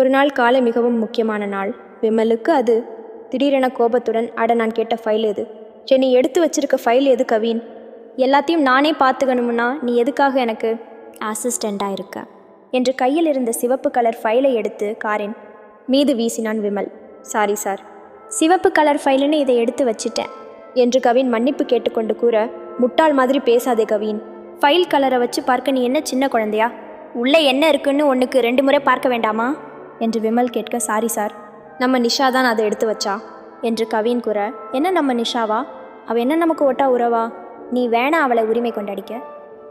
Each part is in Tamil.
ஒரு நாள் காலை மிகவும் முக்கியமான நாள். விமலுக்கு அது. திடீரென கோபத்துடன் அட நான் கேட்ட ஃபைல் எது? சரி நீ எடுத்து வச்சிருக்க ஃபைல் எது கவின்? எல்லாத்தையும் நானே பார்த்துக்கணும்னா நீ எதுக்காக எனக்கு அசிஸ்டண்ட்டாக இருக்க? என்று கையில் இருந்த சிவப்பு கலர் ஃபைலை எடுத்து காரின் மீது வீசினான் விமல். Sorry sir. சிவப்பு கலர் ஃபைலுன்னு இதை எடுத்து வச்சிட்டேன் என்று கவின் மன்னிப்பு கேட்டுக்கொண்டு கூற முட்டாள் மாதிரி பேசாதே கவின். ஃபைல் கலரை வச்சு பார்க்க நீ என்ன சின்ன குழந்தையா? உள்ளே என்ன இருக்குன்னு ஒன்றுக்கு ரெண்டு முறை பார்க்க வேண்டாமா? என்று விமல் கேட்க சாரி சார். நம்ம நிஷா தான் அதை எடுத்து வச்சா? என்று கவின் கூற என்ன நம்ம நிஷாவா? அவ என்ன நமக்கு ஒட்டா உறவா? நீ வேணா அவளை உரிமை கொண்டாடிக்க.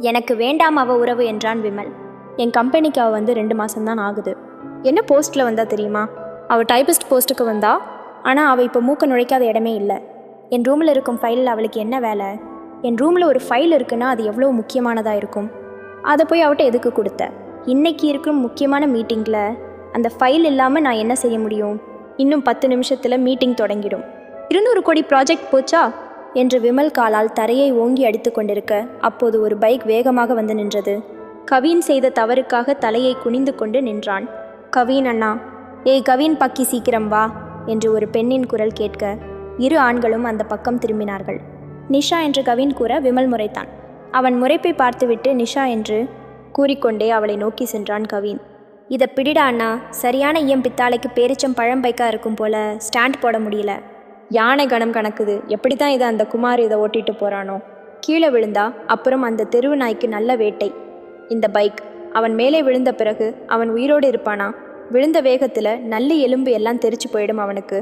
எனக்கு வேண்டாம் அவ உறவு என்றான் விமல். என் கம்பெனிக்கு அவள் வந்து ரெண்டு மாதம்தான் ஆகுது. என்ன போஸ்ட்டில் வந்தா தெரியுமா? அவள் டைபிஸ்ட் போஸ்ட்டுக்கு வந்தா? ஆனால் அவள் இப்போ மூக்க நுழைக்காத இடமே இல்லை. என் ரூமில் இருக்கும் ஃபைலில் அவளுக்கு என்ன வேலை? என் ரூமில் ஒரு ஃபைல் இருக்குன்னா அது எவ்வளோ முக்கியமானதாக இருக்கும்? அதை போய் அவட்ட எதுக்கு கொடுத்த? இன்னைக்கு இருக்கும் முக்கியமான மீட்டிங்கில் அந்த ஃபைல் இல்லாமல் நான் என்ன செய்ய முடியும்? இன்னும் பத்து நிமிஷத்தில் மீட்டிங் தொடங்கிடும். இருநூறு கோடி ப்ராஜெக்ட் போச்சா? என்று விமல் காலால் தரையை ஓங்கி அடித்து கொண்டிருக்க அப்போது ஒரு பைக் வேகமாக வந்து நின்றது. கவின் செய்த தவறுக்காக தலையை குனிந்து கொண்டு நின்றான். கவின் அண்ணா ஏய் கவின் பக்கி சீக்கிரம் வா என்று ஒரு பெண்ணின் குரல் கேட்க இரு ஆண்களும் அந்த பக்கம் திரும்பினார்கள். நிஷா என்று கவின் கூற விமல் முறைத்தான். அவன் முறைப்பை பார்த்துவிட்டு நிஷா என்று கூறிக்கொண்டே அவளை நோக்கி சென்றான் கவின். இதை பிடிடா அண்ணா. சரியான ஈயம் பித்தாளைக்கு பேரிச்சம் பழம் பைக்கா இருக்கும் போல ஸ்டாண்ட் போட முடியல. யானை கணம் கணக்குது. எப்படி தான் இதை அந்த குமார் இதை ஓட்டிட்டு போகிறானோ கீழே விழுந்தா அப்புறம் அந்த தெருவு நாய்க்கு நல்ல வேட்டை. இந்த பைக். அவன் மேலே விழுந்த பிறகு அவன் உயிரோடு இருப்பானா? விழுந்த வேகத்தில் நல்ல எலும்பு எல்லாம் தெரிச்சு போயிடும் அவனுக்கு.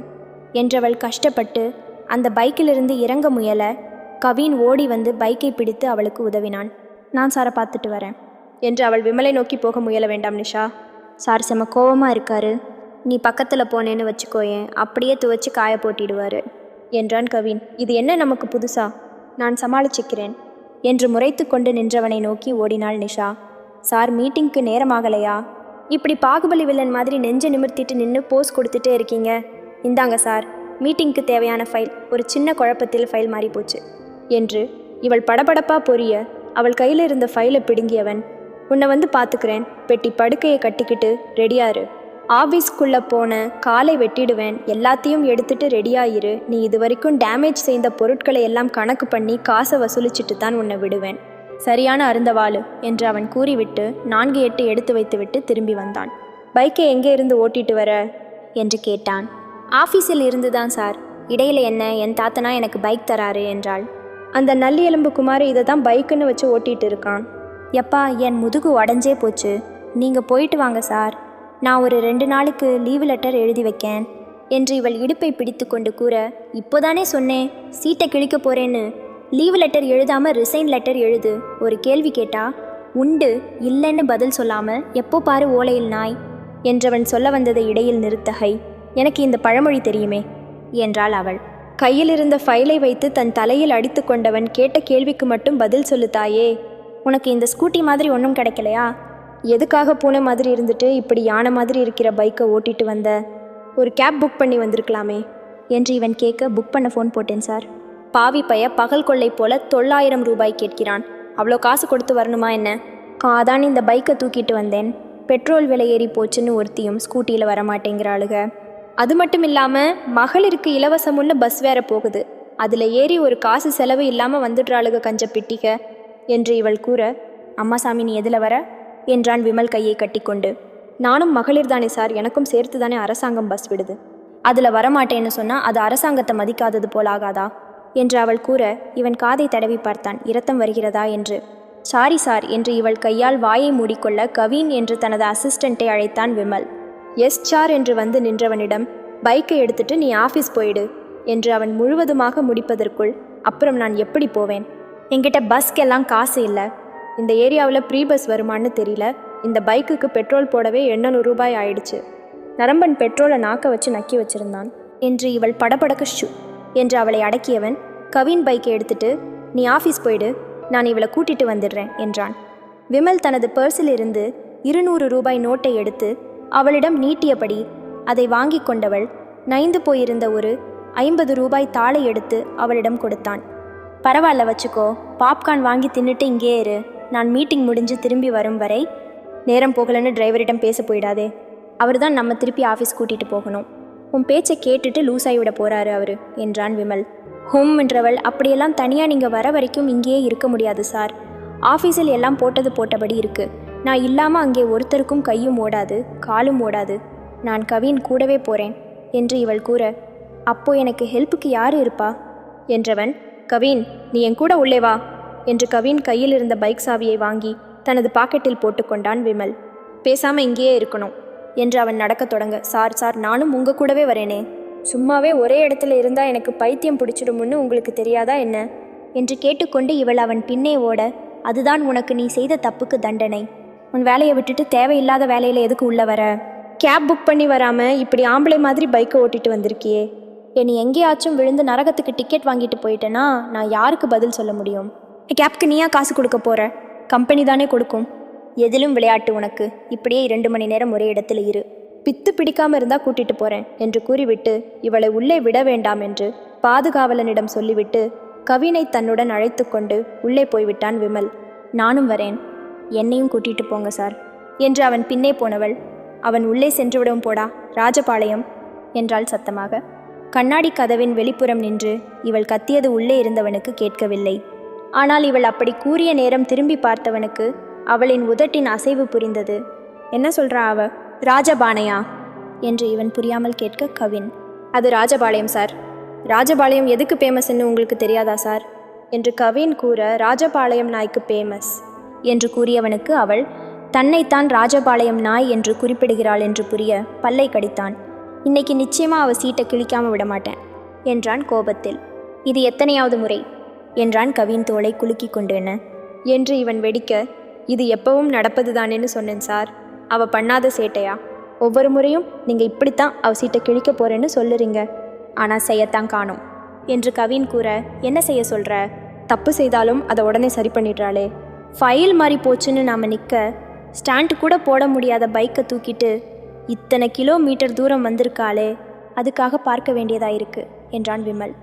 என்றவள் கஷ்டப்பட்டு அந்த பைக்கிலிருந்து இறங்க முயல கவின் ஓடி வந்து பைக்கை பிடித்து அவளுக்கு உதவினான். நான் சாரை பார்த்துட்டு வரேன். என்று அவள் விமலை நோக்கி போக முயல வேண்டாம் நிஷா. சார் செம கோவமாக இருக்கார். நீ பக்கத்தில் போனேன்னு வச்சுக்கோயேன் அப்படியே துவைச்சு காய போட்டிடுவார். என்றான் கவின். இது என்ன நமக்கு புதுசா? நான் சமாளிச்சுக்கிறேன். என்று முறைத்து கொண்டு நின்றவனை நோக்கி ஓடினாள் நிஷா. சார் மீட்டிங்க்கு நேரமாகலையா? இப்படி பாகுபலி வில்லன் மாதிரி நெஞ்சை நிமிர்த்திட்டு நின்று போஸ் கொடுத்துட்டே இருக்கீங்க. இந்தாங்க சார் மீட்டிங்க்கு தேவையான ஃபைல். ஒரு சின்ன குழப்பத்தில் ஃபைல் மாறி போச்சு என்று இவள் படபடப்பா பொரிய அவள் கையில் இருந்த ஃபைலை பிடுங்கியவன் உன்னை வந்து பார்த்துக்கிறேன் பெட்டி படுக்கையை கட்டிக்கிட்டு ரெடியாரு ஆஃபீஸ்க்குள்ளே போன காலை வெட்டிடுவேன். எல்லாத்தையும் எடுத்துட்டு ரெடியாயிரு. நீ இது வரைக்கும் டேமேஜ் செய்த பொருட்களை எல்லாம் கணக்கு பண்ணி காசை வசூலிச்சிட்டு தான் உன்னை விடுவேன். சரியான அருந்தவாளு என்று அவன் கூறிவிட்டு நான்கு எட்டு எடுத்து வைத்துவிட்டு திரும்பி வந்தான். பைக்கை எங்கே இருந்து ஓட்டிட்டு வர? என்று கேட்டான். ஆஃபீஸில் இருந்து தான் சார். இடையில என்ன என் தாத்தனா எனக்கு பைக் தராரு என்றாள். அந்த நல்லி எலும்பு குமார் இதை தான் பைக்குன்னு வச்சு ஓட்டிகிட்டு இருக்கான். எப்பா என் முதுகு உடஞ்சே போச்சு. நீங்கள் போயிட்டு வாங்க சார். நான் ஒரு ரெண்டு நாளுக்கு லீவு லெட்டர் எழுதி வைக்கேன் என்று இவள் இடுப்பை பிடித்து கொண்டு கூற இப்போதானே சொன்னேன் சீட்டை கிழிக்க போறேன்னு. லீவு லெட்டர் எழுதாமல் ரிசைன் லெட்டர் எழுது ஒரு கேள்வி கேட்டா உண்டு இல்லைன்னு பதில் சொல்லாமல் எப்போ பாரு ஓலையில் நாய் என்றவன் சொல்ல வந்ததை இடையில் நிறுத்தகை எனக்கு இந்த பழமொழி தெரியுமே என்றாள் அவள். கையில் இருந்த ஃபைலை வைத்து தன் தலையில் அடித்து கொண்டவன் கேட்ட கேள்விக்கு மட்டும் பதில் சொல்லுத்தாயே உனக்கு இந்த ஸ்கூட்டி மாதிரி ஒன்றும் கிடைக்கலையா? எதுக்காக பூனை மாதிரி இருந்துட்டு இப்படி யானை மாதிரி இருக்கிற பைக்கை ஓட்டிட்டு வந்த? ஒரு கேப் புக் பண்ணி வந்திருக்கலாமே என்று இவன் கேட்க புக் பண்ண ஃபோன் போட்டேன் சார். பாவி பைய பகல் கொள்ளை போல தொள்ளாயிரம் ரூபாய் கேட்கிறான். அவ்வளோ காசு கொடுத்து வரணுமா என்ன? காதான் இந்த பைக்கை தூக்கிட்டு வந்தேன். பெட்ரோல் விலை ஏறி போச்சுன்னு ஒருத்தியும் ஸ்கூட்டியில் வரமாட்டேங்கிறாளுக அது மட்டும் இல்லாமல் மகளிருக்கு இலவசமுள்ள பஸ் வேற போகுது. அதில் ஏறி ஒரு காசு செலவு இல்லாமல் வந்துடுறாளுக கஞ்ச பிட்டிக. என்று இவள் கூற அம்மாசாமி நீ எதில் வர? என்றான் விமல் கையை கட்டிக்கொண்டு. நானும் மகளிர் தானே சார் எனக்கும் சேர்த்து தானே அரசாங்கம் பஸ் விடுது. அதில் வரமாட்டேன்னு சொன்னால் அது அரசாங்கத்தை மதிக்காதது போலாகாதா என்று அவள் கூற இவன் காதை தடவி பார்த்தான் இரத்தம் வருகிறதா? என்று. சாரி சார் என்று இவள் கையால் வாயை மூடிக்கொள்ள கவின் என்று தனது அசிஸ்டண்ட்டை அழைத்தான் விமல். எஸ் சார் என்று வந்து நின்றவனிடம் பைக்கை எடுத்துட்டு நீ ஆஃபீஸ் போயிடு என்று அவன் முழுவதுமாக முடிப்பதற்குள் அப்புறம் நான் எப்படி போவேன்? என்கிட்ட பஸ்க்கெல்லாம் காசு இல்லை. இந்த ஏரியாவில் ப்ரீ பஸ் வருமான்னு தெரியல. இந்த பைக்குக்கு பெட்ரோல் போடவே எண்ணூறு ரூபாய் ஆயிடுச்சு. நரம்பன் பெட்ரோலை நாக்க வச்சு நக்கி வச்சிருந்தான். என்று இவள் படபடக்க ஷு என்று அவளை அடக்கியவன் கவின் பைக்கை எடுத்துட்டு நீ ஆஃபீஸ் போயிடு நான் இவளை கூட்டிட்டு வந்துடுறேன் என்றான். விமல் தனது பர்ஸில் இருந்து இருநூறு ரூபாய் நோட்டை எடுத்து அவளிடம் நீட்டியபடி அதை வாங்கி கொண்டவள் நைந்து போயிருந்த ஒரு ஐம்பது ரூபாய் தாளை எடுத்து அவளிடம் கொடுத்தான். பரவாயில்ல வச்சுக்கோ. பாப்கார்ன் வாங்கி தின்னுட்டு இங்கே இரு. நான் மீட்டிங் முடிஞ்சு திரும்பி வரும் வரை நேரம் போகலன்னு டிரைவரிடம் பேச போயிடாதே. அவர் தான் நம்ம திருப்பி ஆஃபீஸ் கூட்டிகிட்டு போகணும். உன் பேச்சை கேட்டுட்டு லூஸ் ஆகிவிட போகிறாரு அவர் என்றான் விமல். ஹோம் என்றவள் அப்படியெல்லாம் தனியாக நீங்கள் வர வரைக்கும் இங்கேயே இருக்க முடியாது சார். ஆஃபீஸில் எல்லாம் போட்டது போட்டபடி இருக்குது நான் இல்லாமல் அங்கே ஒருத்தருக்கும் கையும் ஓடாது காலும் ஓடாது. நான் கவின் கூடவே போகிறேன் என்று இவள் கூற. அப்போ எனக்கு ஹெல்ப்புக்கு யார் இருப்பா? என்றவன் கவின் நீ என் கூட உள்ளே வா என்று கவின் கையில் இருந்த பைக் சாவியை வாங்கி தனது பாக்கெட்டில் போட்டுக்கொண்டான் விமல். பேசாமல் இங்கேயே இருக்கணும் என்று அவன் நடக்கத் தொடங்க சார் சார் நானும் உங்கள் கூடவே வரேனே. சும்மாவே ஒரே இடத்துல இருந்தால் எனக்கு பைத்தியம் பிடிச்சிடும்னு உங்களுக்கு தெரியாதா என்ன? என்று கேட்டுக்கொண்டு இவள் அவன் பின்னே ஓட அதுதான் உனக்கு நீ செய்த தப்புக்கு தண்டனை. உன் வேலையை விட்டுட்டு தேவையில்லாத வேலையில் எதுக்கு உள்ள வர? கேப் புக் பண்ணி வராமல் இப்படி ஆம்பளை மாதிரி பைக்கை ஓட்டிட்டு வந்திருக்கியே. என்னை எங்கேயாச்சும் விழுந்து நரகத்துக்கு டிக்கெட் வாங்கிட்டு போயிட்டேன்னா நான் யாருக்கு பதில் சொல்ல முடியும்? கேப்க்கு நீயா காசு கொடுக்க போற? கம்பெனி தானே கொடுக்கும். எதிலும் விளையாட்டு உனக்கு. இப்படியே இரண்டு மணி நேரம் ஒரே இடத்துல இரு. பித்து பிடிக்காம இருந்தா கூட்டிட்டு போறேன் என்று கூறிவிட்டு இவளை உள்ளே விட வேண்டாம் என்று பாதுகாவலனிடம் சொல்லிவிட்டு கவினை தன்னுடன் அழைத்து கொண்டு உள்ளே போய்விட்டான் விமல். நானும் வரேன். என்னையும் கூட்டிட்டு போங்க சார் என்று அவன் பின்னே போனவள். அவன் உள்ளே சென்றுவிடும் போடா. ராஜபாளையம் என்றாள் சத்தமாக. கண்ணாடி கதவின் வெளிப்புறம் நின்று இவள் கத்தியது உள்ளே இருந்தவனுக்கு கேட்கவில்லை. ஆனால் இவள் அப்படி கூறிய நேரம் திரும்பி பார்த்தவனுக்கு அவளின் உதட்டின் அசைவு புரிந்தது. என்ன சொல்றா அவ? ராஜபாணையா என்று இவன் புரியாமல் கேட்க கவின். அது ராஜபாளையம் சார். ராஜபாளையம் எதுக்கு ஃபேமஸ்ன்னு உங்களுக்கு தெரியாதா சார்? என்று கவின் கூற ராஜபாளையம் நாய்க்கு ஃபேமஸ் என்று கூறியவனுக்கு அவள் தன்னைத்தான் ராஜபாளையம் நாய் என்று குறிப்பிடுகிறாள் என்று புரிய பல்லை கடித்தான். இன்னைக்கு நிச்சயமாக அவள் சீட்டை கிழிக்காமல் விட மாட்டேன் என்றான் கோபத்தில். இது எத்தனையாவது முறை என்றான் கவின் தோளை குலுக்கி கொண்டு என்ன. என்று இவன் வெடிக்க இது எப்பவும் நடப்பது தானேன்னு சொன்னேன் சார். அவ பண்ணாத சேட்டையா? ஒவ்வொரு முறையும் நீங்கள் இப்படித்தான் அவ சீட்டை கிழிக்க போறேன்னு சொல்லுறீங்க. ஆனால் செய்யத்தான் காணும் என்று கவின் கூற என்ன செய்ய சொல்கிற தப்பு செய்தாலும் அதை உடனே சரி பண்ணிடுறாளே. ஃபைல் மாதிரி போச்சுன்னு நாம நிற்க ஸ்டாண்ட் கூட போட முடியாத பைக்கை தூக்கிட்டு இத்தனை கிலோமீட்டர் தூரம் வந்திருக்காளே அதுக்காக பார்க்க வேண்டியதாக இருக்கு என்றான் விமல்.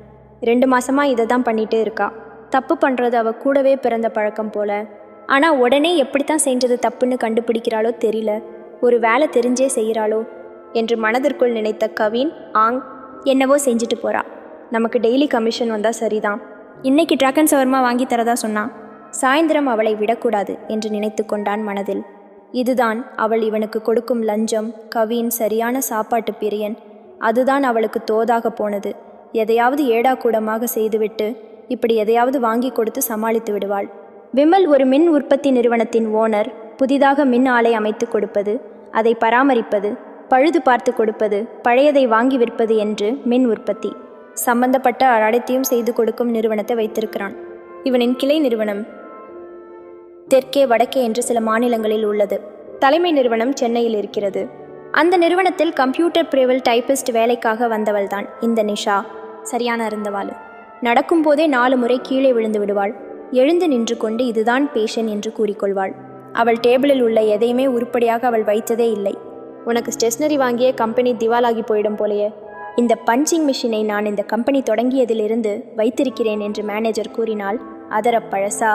ரெண்டு மாசமாக இதை தான் பண்ணிகிட்டே இருக்கா. தப்பு பண்ணுறது அவள் கூடவே பிறந்த பழக்கம் போல. ஆனால் உடனே எப்படித்தான் செஞ்சது தப்புன்னு கண்டுபிடிக்கிறாளோ தெரியல. ஒரு வேலை தெரிஞ்சே செய்கிறாளோ என்று மனதிற்குள் நினைத்த கவின் ஆங் என்னவோ செஞ்சுட்டு போறா. நமக்கு டெய்லி கமிஷன் வந்தால் சரிதான். இன்னைக்கு ட்ராகன் சவர்மா வாங்கி தரதா சொன்னான் சாயந்தரம் அவளை விடக்கூடாது என்று நினைத்து கொண்டான் மனதில். இதுதான் அவள் இவனுக்கு கொடுக்கும் லஞ்சம் கவின் சரியான சாப்பாட்டு பிரியன். அதுதான் அவளுக்கு தோதாக போனது. எதையாவது ஏடாக்கூடமாக செய்துவிட்டு இப்படி எதையாவது வாங்கி கொடுத்து சமாளித்து விடுவாள். விமல் ஒரு மின் உற்பத்தி நிறுவனத்தின் ஓனர் புதிதாக மின் ஆலை அமைத்து கொடுப்பது அதை பராமரிப்பது பழுது பார்த்து கொடுப்பது பழையதை வாங்கி விற்பது என்று மின் உற்பத்தி. சம்பந்தப்பட்ட அனைத்தையும் செய்து கொடுக்கும் நிறுவனத்தை வைத்திருக்கிறான். இவனின் கிளை நிறுவனம் தெற்கே வடக்கே என்று சில மாநிலங்களில் உள்ளது. தலைமை நிறுவனம் சென்னையில் இருக்கிறது. அந்த நிறுவனத்தில் கம்ப்யூட்டர் பிரிவில் டைபிஸ்ட் வேலைக்காக வந்தவள்தான். இந்த நிஷா. சரியான இருந்தவாள் நடக்கும்போதே நாலு முறை கீழே விழுந்து விடுவாள். எழுந்து நின்று கொண்டு இதுதான் பேஷன் என்று கூறிக்கொள்வாள். அவள் டேபிளில் உள்ள எதையுமே உருப்படியாக அவள் வைத்ததே இல்லை. உனக்கு ஸ்டேஷ்னரி வாங்கிய கம்பெனி திவாலாகி போயிடும் போலயே. இந்த பஞ்சிங் மிஷினை நான் இந்த கம்பெனி தொடங்கியதிலிருந்து வைத்திருக்கிறேன் என்று மேனேஜர் கூறினால் அதர பழசா?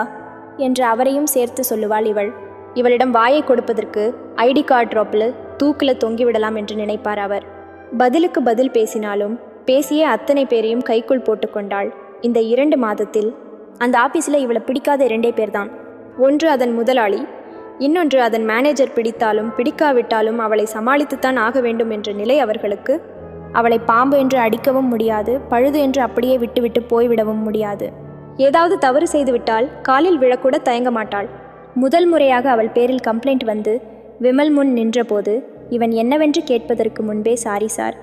என்று அவரையும் சேர்த்து சொல்லுவாள் இவள். இவளிடம் வாயை கொடுப்பதற்கு ஐடி கார்டு ட்ராப்பில் தூக்கில் தொங்கிவிடலாம் என்று நினைப்பார் அவர். பதிலுக்கு பதில் பேசினாலும் பேசிய அத்தனை பேரையும் கைக்குள் போட்டுக்கொண்டாள் இந்த இரண்டு மாதத்தில் அந்த ஆபீஸில் இவளை பிடிக்காத இரண்டே பேர்தான். ஒன்று அதன் முதலாளி இன்னொன்று அதன் மேனேஜர் பிடித்தாலும் பிடிக்காவிட்டாலும் அவளை சமாளித்துத்தான் ஆக வேண்டும் என்ற நிலை அவர்களுக்கு அவளை பாம்பு என்று அடிக்கவும் முடியாது பழுது என்று அப்படியே விட்டுவிட்டு போய்விடவும் முடியாது. ஏதாவது தவறு செய்துவிட்டால் காலில் விழக்கூட தயங்க மாட்டாள் முதல் முறையாக அவள் பேரில் கம்ப்ளைண்ட் வந்து விமல் முன் நின்றபோது இவன் என்னவென்று கேட்பதற்கு முன்பே சாரி சார்.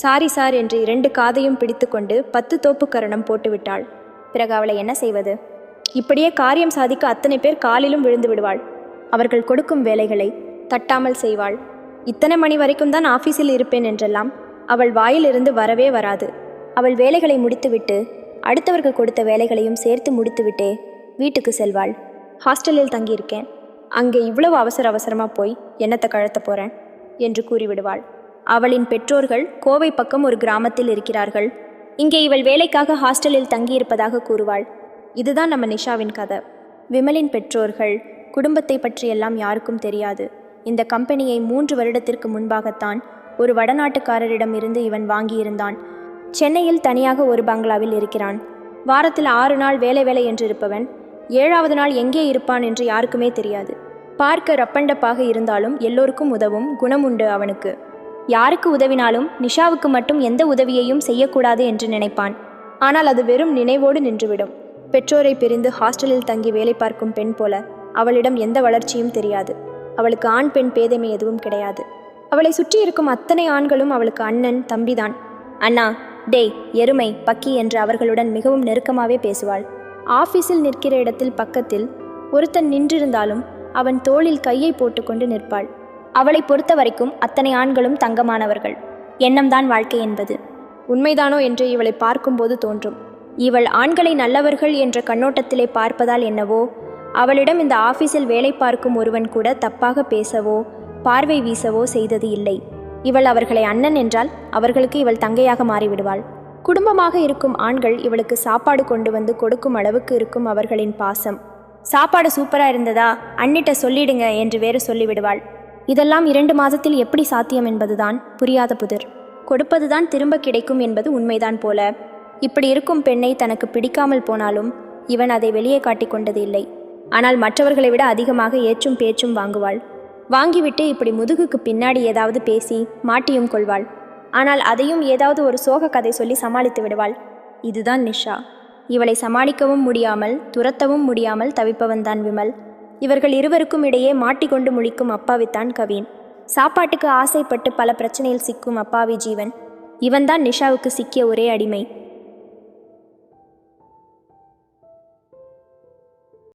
சாரி சார் என்று இரண்டு காதையும் பிடித்துக்கொண்டு பத்து தோப்பு கரணம் போட்டுவிட்டாள். பிறகு அவளை என்ன செய்வது? இப்படியே காரியம் சாதிக்க அத்தனை பேர் காலிலும் விழுந்து விடுவாள். அவர்கள் கொடுக்கும் வேலைகளை தட்டாமல் செய்வாள். இத்தனை மணி வரைக்கும் தான் ஆஃபீஸில் இருப்பேன் என்றெல்லாம் அவள் வாயிலிருந்து வரவே வராது. அவள் வேலைகளை முடித்துவிட்டு அடுத்தவர்கள் கொடுத்த வேலைகளையும் சேர்த்து முடித்துவிட்டே வீட்டுக்கு செல்வாள். ஹாஸ்டலில் தங்கியிருக்கேன். அங்கே இவ்வளவு அவசர அவசரமாக போய் என்னத்தை கழத்த போகிறேன் என்று கூறிவிடுவாள். அவளின் பெற்றோர்கள் கோவை பக்கம் ஒரு கிராமத்தில் இருக்கிறார்கள். இங்கே இவள் வேலைக்காக ஹாஸ்டலில் தங்கியிருப்பதாக கூறுவாள். இதுதான் நம்ம நிஷாவின் கதை. விமலின் பெற்றோர்கள் குடும்பத்தை பற்றியெல்லாம் யாருக்கும் தெரியாது. இந்த கம்பெனியை மூன்று வருடத்திற்கு முன்பாகத்தான் ஒரு வடநாட்டுக்காரரிடம் இருந்து இவன் வாங்கியிருந்தான். சென்னையில் தனியாக ஒரு பங்களாவில் இருக்கிறான். வாரத்தில் ஆறு நாள் வேலை வேலை என்று இருப்பவன் ஏழாவது நாள் எங்கே இருப்பான் என்று யாருக்குமே தெரியாது. பார்க்க ரப்பண்டப்பாக இருந்தாலும் எல்லோருக்கும் உதவும் குணம் உண்டு அவனுக்கு. யாருக்கு உதவினாலும் நிஷாவுக்கு மட்டும் எந்த உதவியையும் செய்யக்கூடாது என்று நினைப்பான். ஆனால் அது வெறும் நினைவோடு நின்றுவிடும். பெற்றோரை பிரிந்து ஹாஸ்டலில் தங்கி வேலை பார்க்கும் பெண் போல அவளிடம் எந்த வளர்ச்சியும் தெரியாது. அவளுக்கு ஆண் பெண் பேதைமை எதுவும் கிடையாது. அவளை சுற்றி இருக்கும் அத்தனை ஆண்களும் அவளுக்கு அண்ணன் தம்பிதான். அண்ணா டேய் எருமை பக்கி என்று அவர்களுடன் மிகவும் நெருக்கமாகவே பேசுவாள். ஆபீஸில் நிற்கிற இடத்தில் பக்கத்தில் ஒருத்தன் நின்றிருந்தாலும் அவன் தோளில் கையை போட்டுக்கொண்டு நிற்பாள். அவளை பொறுத்த வரைக்கும் அத்தனை ஆண்களும் தங்கமானவர்கள். எண்ணம்தான் வாழ்க்கை என்பது. உண்மைதானோ என்று இவளை பார்க்கும்போது தோன்றும். இவள் ஆண்களை நல்லவர்கள் என்ற கண்ணோட்டத்திலே பார்ப்பதால் என்னவோ அவளிடம் இந்த ஆபீஸில் வேலை பார்க்கும் ஒருவன் கூட தப்பாக பேசவோ பார்வை வீசவோ செய்தது இல்லை. இவள் அவர்களை அண்ணன் என்றால் அவர்களுக்கு இவள் தங்கையாக மாறிவிடுவாள். குடும்பமாக இருக்கும் ஆண்கள் இவளுக்கு சாப்பாடு கொண்டு வந்து கொடுக்கும் அளவுக்கு இருக்கும் அவர்களின் பாசம். சாப்பாடு சூப்பராக இருந்ததா? அண்ணிட்ட சொல்லிடுங்க என்று வேறு சொல்லிவிடுவாள். இதெல்லாம் இரண்டு மாதத்தில் எப்படி சாத்தியம் என்பதுதான் புரியாத புதிர். கொடுப்பதுதான் திரும்ப கிடைக்கும் என்பது உண்மைதான் போல. இப்படி இருக்கும் பெண்ணை தனக்கு பிடிக்காமல் போனாலும் இவன் அதை வெளியே காட்டிக் கொண்டது இல்லை. ஆனால் மற்றவர்களை விட அதிகமாக ஏற்றும் பேச்சும் வாங்குவாள். வாங்கிவிட்டு இப்படி முதுகுக்கு பின்னாடி ஏதாவது பேசி மாட்டியும் கொள்வாள். ஆனால் அதையும் ஏதாவது ஒரு சோக கதை சொல்லி சமாளித்து விடுவாள். இதுதான் நிஷா. இவளை சமாளிக்கவும் முடியாமல் துரத்தவும் முடியாமல் தவிப்பவன்தான் விமல். இவர்கள் இருவருக்கும் இடையே மாட்டிக்கொண்டு முழிக்கும் அப்பாவித்தான் கவின். சாப்பாட்டுக்கு ஆசைப்பட்டு பல பிரச்சனையில் சிக்கும் அப்பாவி ஜீவன். இவன்தான் நிஷாவுக்கு சிக்கிய ஒரே அடிமை.